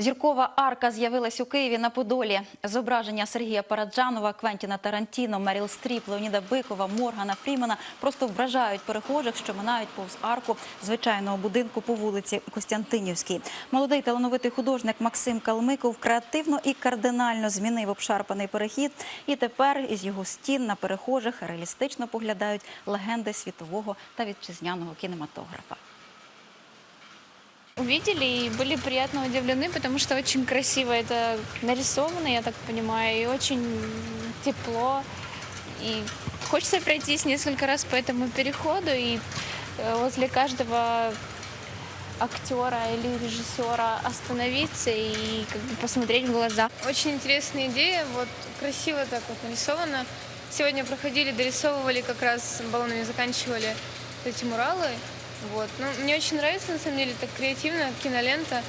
Зіркова арка з'явилась у Києві на Подолі. Зображення Сергія Параджанова, Квентіна Тарантіно, Меріл Стріп, Леоніда Бикова, Моргана Фрімена просто вражають перехожих, що минають повз арку звичайного будинку по вулиці Костянтинівській. Молодий талановитий художник Максим Калмиков креативно і кардинально змінив обшарпаний перехід. І тепер із його стін на перехожих реалістично поглядають легенди світового та вітчизняного кінематографа. Увидели и были приятно удивлены, потому что очень красиво это нарисовано, я так понимаю, и очень тепло. И хочется пройтись несколько раз по этому переходу и э, возле каждого актера или режиссера остановиться и как бы посмотреть в глаза. Очень интересная идея, вот красиво так вот нарисовано. Сегодня проходили, дорисовывали как раз баллонами, заканчивали эти муралы. Вот. Ну, мне очень нравится, на самом деле, так креативно, кинолента.